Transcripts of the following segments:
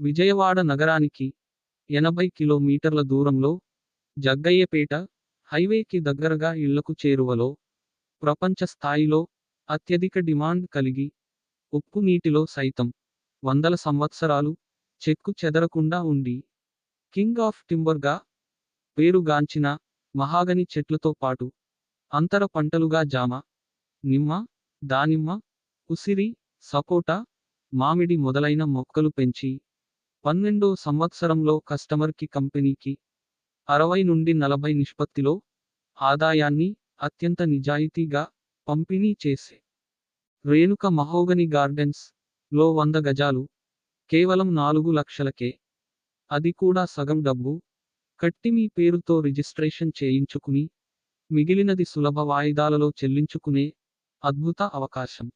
విజయవాడ నగరానికి ఎనభై కిలోమీటర్ల దూరంలో జగ్గయ్యపేట హైవేకి దగ్గరగా ఇళ్ళకు చేరువలో ప్రపంచ స్థాయిలో అత్యధిక డిమాండ్ కలిగి ఉప్పు నీటిలో సైతం వందల సంవత్సరాలు చెక్కు చెదరకుండా ఉండి కింగ్ ఆఫ్ టింబర్గా పేరుగాంచిన మహాగని చెట్లతో పాటు అంతర పంటలుగా జామ నిమ్మ దానిమ్మ ఉసిరి సపోటా మామిడి మొదలైన మొక్కలు పెంచి పన్నెండో సంవత్సరంలో కస్టమర్కి కంపెనీకి అరవై నుండి నలభై నిష్పత్తిలో ఆదాయాన్ని అత్యంత నిజాయితీగా పంపిణీ చేసే రేణుక మహోగని గార్డెన్స్లో వంద గజాలు కేవలం నాలుగు లక్షలకే. అది కూడా సగం డబ్బు. కట్టి మీ పేరుతో రిజిస్ట్రేషన్ చేయించుకుని మిగిలినది సులభ వాయిదాలలో చెల్లించుకునే అద్భుత అవకాశం.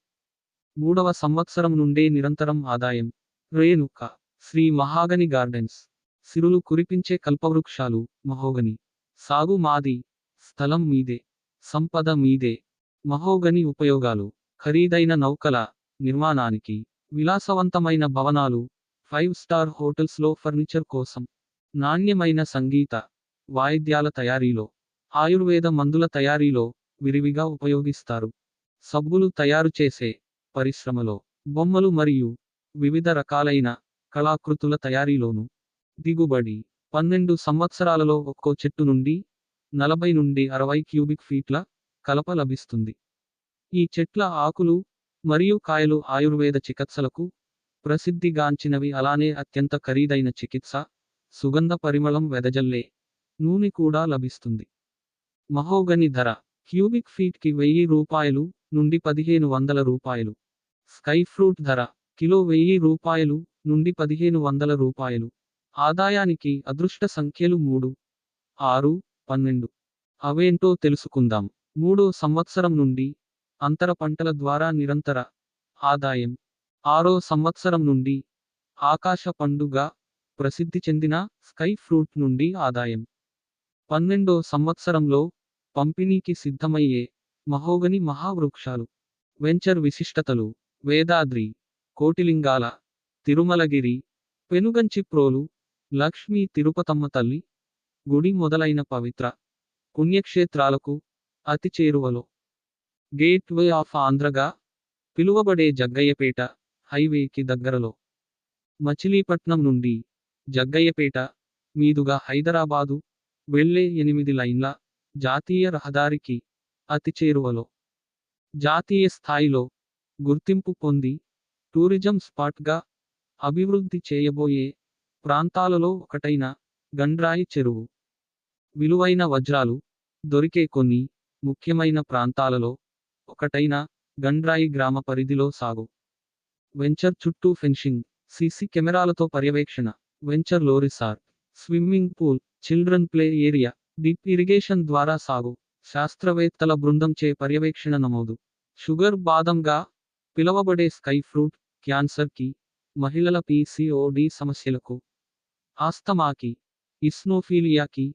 మూడవ సంవత్సరం నుండే నిరంతరం ఆదాయం. Renuka Sri mahogany gardens. సిరులు కురిపించే కల్పవృక్షాలు మహోగని. సాగు మాది స్థలం మీదే. సంపద మీదే. మహోగని ఉపయోగాలు. ఖరీదైన నౌకల నిర్మాణానికి విలాసవంతమైన భవనాలు ఫైవ్ స్టార్ హోటల్స్లో ఫర్నిచర్ కోసం. నాణ్యమైన సంగీత వాయిద్యాల తయారీలో. ఆయుర్వేద మందుల తయారీలో విరివిగా ఉపయోగిస్తారు. సబ్బులు తయారు చేసే పరిశ్రమలో. బొమ్మలు మరియు వివిధ రకాలైన కళాకృతుల తయారీలోను. దిగుబడి పన్నెండు సంవత్సరాలలో ఒక్కో చెట్టు నుండి నలభై నుండి అరవై క్యూబిక్ ఫీట్ల కలప లభిస్తుంది. ఈ చెట్ల ఆకులు మరియు కాయలు ఆయుర్వేద చికిత్సలకు ప్రసిద్ధిగాంచినవి. అలానే అత్యంత ఖరీదైన చికిత్స సుగంధ పరిమళం వెదజల్లే నూనె కూడా లభిస్తుంది. మహోగని ధర క్యూబిక్ ఫీట్కి వెయ్యి రూపాయలు నుండి పదిహేను వందల రూపాయలు. స్కై ఫ్రూట్ ధర కిలో వెయ్యి రూపాయలు నుండి పదిహేను వందల రూపాయలు. ఆదాయానికి అదృష్ట సంఖ్యలు మూడు ఆరు పన్నెండు. అవేంటో తెలుసుకుందాం. మూడో సంవత్సరం నుండి అంతర పంటల ద్వారా నిరంతర ఆదాయం. ఆరో సంవత్సరం నుండి ఆకాశ పండుగ ప్రసిద్ధి చెందిన స్కై ఫ్రూట్ నుండి ఆదాయం. పన్నెండో సంవత్సరంలో పంపిణీకి సిద్ధమయ్యే మహోగని మహావృక్షాలు. వెంచర్ విశిష్టతలు. వేదాద్రి కోటిలింగాల తిరుమలగిరి పెనుగంచిప్రోలు లక్ష్మీ తిరుపతమ్మ తల్లి గుడి మొదలైన పవిత్ర పుణ్యక్షేత్రాలకు అతి చేరువలో. గేట్వే ఆఫ్ ఆంధ్రగా పిలువబడే జగ్గయ్యపేట హైవేకి దగ్గరలో. మచిలీపట్నం నుండి జగ్గయ్యపేట మీదుగా హైదరాబాదు వెళ్ళే ఎనిమిది లైన్ల జాతీయ రహదారికి అతి చేరువలో. జాతీయ స్థాయిలో గుర్తింపు పొంది టూరిజం స్పాట్గా అభివృద్ధి చేయబోయే ప్రాంతాలలో ఒకటైన గండ్రాయి చెరువు. విలువైన వజ్రాలు దొరికే కొన్ని ముఖ్యమైన ప్రాంతాలలో ఒకటైన గండ్రాయి గ్రామ పరిధిలో సాగు. వెంచర్ చుట్టూ ఫెన్షింగ్ సీసీ కెమెరాలతో పర్యవేక్షణ. Venture లోరిసార్ swimming pool children play area drip irrigation ద్వారా సాగు. శాస్త్రవేత్తల బృందంచే పర్యవేక్షణ నమోదు. షుగర్ బాదంగా పిలవబడే స్కై ఫ్రూట్ క్యాన్సర్కి మహిళల పీసీఓడి సమస్యలకు ఆస్తమాకి ఇస్నోఫీలియాకి